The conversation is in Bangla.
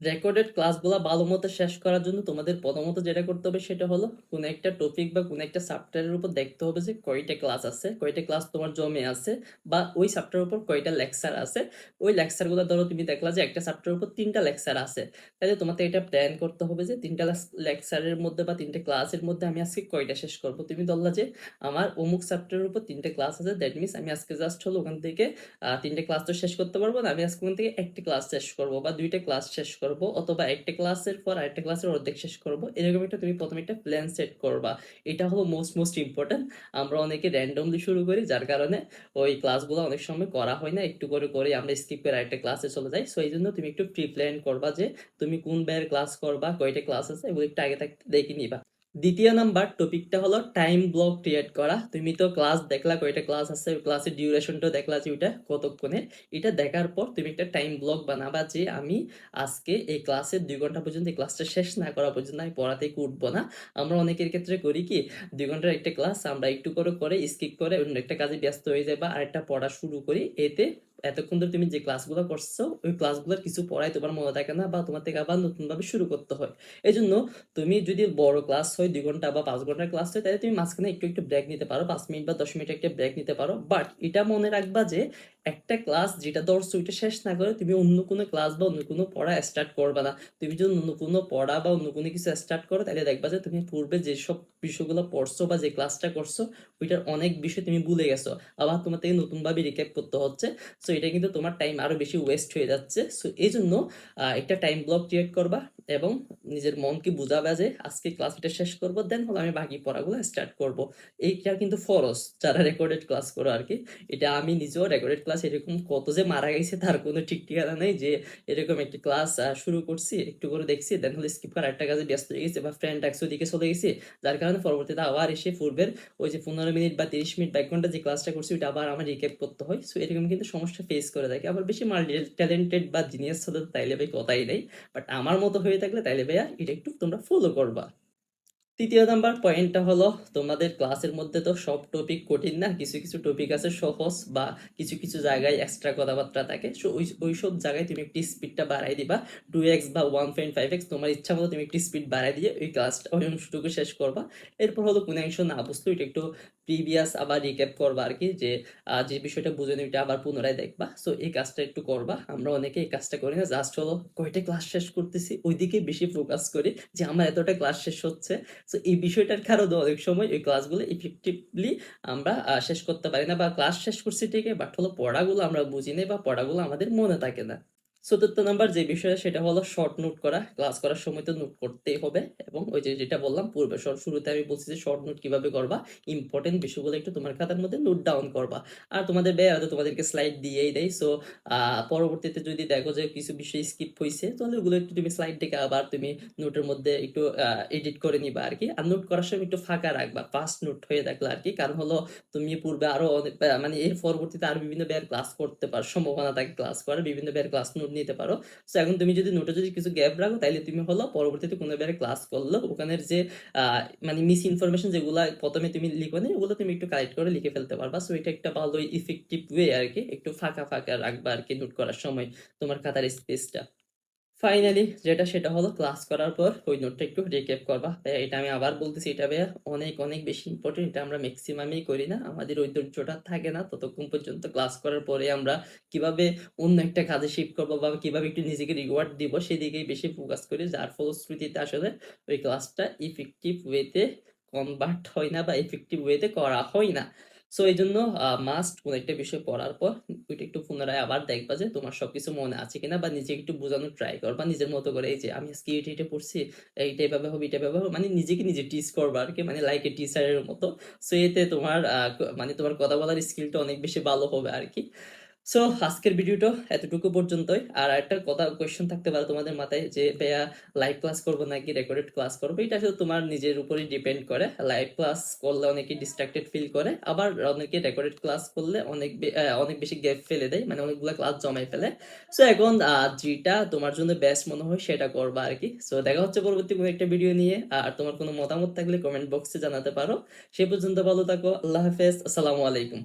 রেকর্ডেড ক্লাসগুলা ভালো মতো শেষ করার জন্য তোমাদের প্রথমত যেটা করতে হবে সেটা হলো কোনো একটা টপিক বা কোনো একটা সাবজেক্টের উপর দেখতে হবে যে কয়টা ক্লাস আছে, কয়টা ক্লাস তোমার জমে আছে বা ওই সাবজেক্টের উপর কয়টা লেকচার আছে। ওই লেকচারগুলো ধরো তুমি দেখলা যে একটা সাবজেক্টের উপর তিনটা লেকচার আছে। তাহলে তোমাকে এটা প্ল্যান করতে হবে যে তিনটা লেকচারের মধ্যে বা তিনটা ক্লাসের মধ্যে আমি আজকে কয়টা শেষ করব। তুমি ধরলা যে আমার অমুক সাবজেক্টের উপর তিনটে ক্লাস আছে দ্যাট মিনস আমি আজকে জাস্ট হলো ওখান থেকে তিনটে ক্লাস তো শেষ করতে পারব না, আমি আজকে ওখান থেকে একটা ক্লাস শেষ করব বা দুইটা ক্লাস শেষ করব। অথবা একটা ক্লাসের পর আরেকটা ক্লাসের অর্ধেক শেষ করব। এরকম একটা তুমি প্রথমে একটা প্ল্যান সেট করবা। এটা হলো মোস্ট মোস্ট ইম্পর্টেন্ট আমরা অনেকে র্যান্ডমলি শুরু করি, যার কারণে ওই ক্লাসগুলো অনেক সময় করা হয় না। একটু করে করে আমরা স্কিপ করে আরেকটা ক্লাসে চলে যাই। সো এই জন্য তুমি একটু প্রি প্ল্যান করবা যে তুমি কোন ব্যয়ের ক্লাস করবা, কয়টা ক্লাস আছে, এগুলো একটু আগে থাকতে দেখে নিবা। দ্বিতীয় নাম্বার টপিকটা হলো টাইম ব্লক ক্রিয়েট করা। তুমি তো ক্লাস দেখলা, কয়টা ক্লাস আছে? ওই ক্লাসের ডিউরেশনটা দেখলা যে ওইটা কতক্ষণে এটা দেখার পর তুমি একটা টাইম ব্লক বানাবা যে আমি আজকে এই ক্লাসের দুই ঘণ্টা পর্যন্ত এই ক্লাসটা শেষ না করা পর্যন্ত আমি পড়া থেকে উঠবো না? আমরা অনেকের ক্ষেত্রে করি কি, দুই ঘণ্টার একটা ক্লাস আমরা একটু করে করে স্কিপ করে অন্য একটা কাজে ব্যস্ত হয়ে যাই বা আরেকটা পড়া শুরু করি। এতে এতক্ষণ ধরে তুমি যে ক্লাসগুলো করছ, ওই ক্লাসগুলোর কিছু পড়াই তোমার মনে থাকে না বা তোমার থেকে আবার নতুনভাবে শুরু করতে হয়। এই জন্য তুমি যদি বড় ক্লাস হয়, দুই ঘণ্টা বা পাঁচ ঘণ্টার ক্লাস হয়, তাহলে তুমি মাঝখানে একটু একটু ব্রেক নিতে পারো, পাঁচ মিনিট বা দশ মিনিট একটা ব্রেক নিতে পারো। বাট এটা মনে রাখবা যে একটা ক্লাস যেটা ধরছো ওইটা শেষ না করে তুমি অন্য কোনো ক্লাস বা অন্য কোনো পড়া স্টার্ট করবে না। তুমি যদি অন্য কোনো পড়া বা অন্য কোনো কিছু স্টার্ট করো, তাহলে দেখবা যে তুমি পূর্বে যেসব বিষয়গুলো পড়ছো বা যে ক্লাসটা করছ, ওইটার অনেক বিষয় তুমি ভুলে গেছো। আবার তোমার থেকে নতুনভাবে রিক্যাপ করতে হচ্ছে। সো এটা কিন্তু তোমার টাইম আরও বেশি ওয়েস্ট হয়ে যাচ্ছে। সো এই জন্য একটা টাইম ব্লক ক্রিয়েট করবা এবং নিজের মনকে বুঝাবা যে আজকে ক্লাস এটা শেষ করব দেন হলো আমি বাকি পড়াগুলো স্টার্ট করব। এইটা কিন্তু ফরজ যারা রেকর্ডেড ক্লাস করো আর কি এটা আমি নিজেও রেকর্ডেড ক্লাস এরকম কত যে মারা গেছে তার কোনো ঠিক ঠিকানা নেই যে এরকম একটা ক্লাস শুরু করছি, একটু করে দেখছি দেন হলে স্কিপ করে একটা কাজে ব্যস্ত হয়ে গেছে বা ফ্রেন্ড একশো দিকে চলে গেছে। যার কারণে পরবর্তীতে আবার এসে পূর্বের ওই যে পনেরো মিনিট বা তিরিশ মিনিট বা এক ঘণ্টা যে ক্লাসটা করছি, ওইটা আবার আমার রিক্যাপ করতে হয়। সো এরকম কিন্তু সমস্যা ফেস করে থাকে। আবার বেশি মাল্টি ট্যালেন্টেড বা জিনিয়াস হলে তাইলে ভাই কথাই নেই। বাট আমার মতো হয়ে থাকলে তাইলে ভাইয়া এটা একটু তোমরা ফলো করবা। তৃতীয় নাম্বার পয়েন্টটা হলো, তোমাদের ক্লাসের মধ্যে তো সব টপিক কঠিন না, কিছু কিছু টপিক আছে সহজ বা কিছু কিছু জায়গায় এক্সট্রা কথাবার্তা থাকে। সো ওই ওই সব জায়গায় তুমি একটি স্পিডটা বাড়াই দিবা। টু এক্স বা ওয়ান পয়েন্ট ফাইভ এক্স তোমার ইচ্ছা মতো তুমি একটি স্পিড বাড়াই দিয়ে ওই ক্লাসটা ওই অংশটুকু শেষ করবা। এরপর হলো কোনো অংশ না বুঝতো এটা একটু প্রিভিয়াস আবার রিক্যাপ করবা আর কি, যে যে বিষয়টা বুঝে নি ওইটা আবার পুনরায় দেখবা। সো এই কাজটা একটু করবা। আমরা অনেকে এই কাজটা করি না জাস্ট হলো কয়টা ক্লাস শেষ করতেছি, ওইদিকে বেশি ফোকাস করি যে, আমার এতটা ক্লাস শেষ হচ্ছে। সো এই বিষয়টার কারণে অনেক সময় ওই ক্লাসগুলো ইফেক্টিভলি আমরা শেষ করতে পারি না বা ক্লাস শেষ করছি ঠিকই বাট হলো পড়াগুলো আমরা বুঝি না বা পড়াগুলো আমাদের মনে থাকে না। চতুর্থ নাম্বার যে বিষয় সেটা হলো শর্ট নোট করা। ক্লাস করার সময় তো নোট করতেই হবে। এবং ওই যে যেটা বললাম, পূর্বে শর্ট শুরুতে আমি বলছি যে শর্ট নোট কীভাবে করবা? ইম্পর্টেন্ট বিষয়গুলো একটু তোমার খাতার মধ্যে নোট ডাউন করবা। আর তোমাদের ব্যয় হয়তো তোমাদেরকে স্লাইড দিয়েই দেয় সো পরবর্তীতে যদি দেখো যে কিছু বিষয় স্কিপ হয়েছে তাহলে ওগুলো একটু তুমি স্লাইড থেকে আবার তুমি নোটের মধ্যে একটু এডিট করে নিবা আর কি আর নোট করার সময় একটু ফাঁকা রাখবা। ফার্স্ট নোট হয়ে থাকলে আর কি কারণ হলো তুমি পূর্বে আরও অনেক মানে এর পরবর্তীতে আর বিভিন্ন ব্যয়ের ক্লাস করতে পারো। সম্ভাবনা থাকে ক্লাস করার। বিভিন্ন ব্যয়ের ক্লাস নোট নিতে পারো। সো এখন তুমি যদি নোটে যদি কিছু গ্যাপ রাখো তাহলে তুমি হলো পরবর্তীতে কোনো এবারে ক্লাস করল ওখানের যে মানে মিস ইনফরমেশন যেগুলো প্রথমে তুমি লিখো না, ওগুলো তুমি একটু কালেক্ট করে লিখে ফেলতে পারবা। সো এটা একটা ভালো ইফেক্টিভ ওয়ে আর কি একটু ফাঁকা ফাঁকা রাখবা আর কি নোট করার সময় তোমার খাতার স্পেসটা ফাইনালি যেটা সেটা হলো ক্লাস করার পর ওই নোটটা একটু রিক্যাপ করবা। এটা আমি আবার বলতেছি, এটা ভাইয়া অনেক অনেক বেশি ইম্পর্টেন্ট এটা আমরা ম্যাক্সিমামই করি না। আমাদের ওই ধৈর্যটা থাকে না, ততক্ষণ পর্যন্ত ক্লাস করার পরে আমরা কীভাবে অন্য একটা কাজে শিফট করব বা কীভাবে একটু নিজেকে রিওয়ার্ড দিব, সেদিকেই বেশি ফোকাস করি। যার ফলশ্রুতিতে আসলে ওই ক্লাসটা ইফেক্টিভ ওয়েতে কনভার্ট হয় না বা ইফেক্টিভ ওয়েতে করা হয় না। সো এই জন্য মাস্ট কোনো একটা বিষয় পড়ার পর ওইটা একটু পুনরায় আবার দেখবা যে তোমার সবকিছু মনে আছে কিনা বা নিজেকে একটু বোঝানোর ট্রাই কর বা নিজের মতো করে এই যে আমি আজকে এটা এটা পড়ছি, এইটা এভাবে হবে এটা এভাবে হবে মানে নিজেকে নিজে টিচ করবা আর কি মানে লাইক এ টিচারের মতো। সো এতে তোমার মানে তোমার কথা বলার স্কিলটা অনেক বেশি ভালো হবে আর কি সো আজকের ভিডিওটা এতটুকু পর্যন্তই। আর একটা কথা কোয়েশ্চেন থাকতে পারে তোমাদের মাথায় যে, ভাইয়া লাইভ ক্লাস করব নাকি? রেকর্ডেড ক্লাস করব? এটা আসলে তোমার নিজের উপরই ডিপেন্ড করে। লাইভ ক্লাস করলে অনেকে ডিস্ট্রাক্টেড ফিল করে, আবার অনেকে রেকর্ডেড ক্লাস করলে অনেক অনেক বেশি গ্যাপ ফেলে দেয় মানে অনেকগুলো ক্লাস জমাই ফেলে। সো এখন যেটা তোমার জন্য বেস্ট মনে হয় সেটা করবা আর কি। সো দেখা হচ্ছে পরবর্তী কোনো একটা ভিডিও নিয়ে। আর তোমার কোনো মতামত থাকলে কমেন্ট বক্সে জানাতে পারো। সে পর্যন্ত ভালো থাকো। আল্লাহ হাফেজ। আসসালামু আলাইকুম।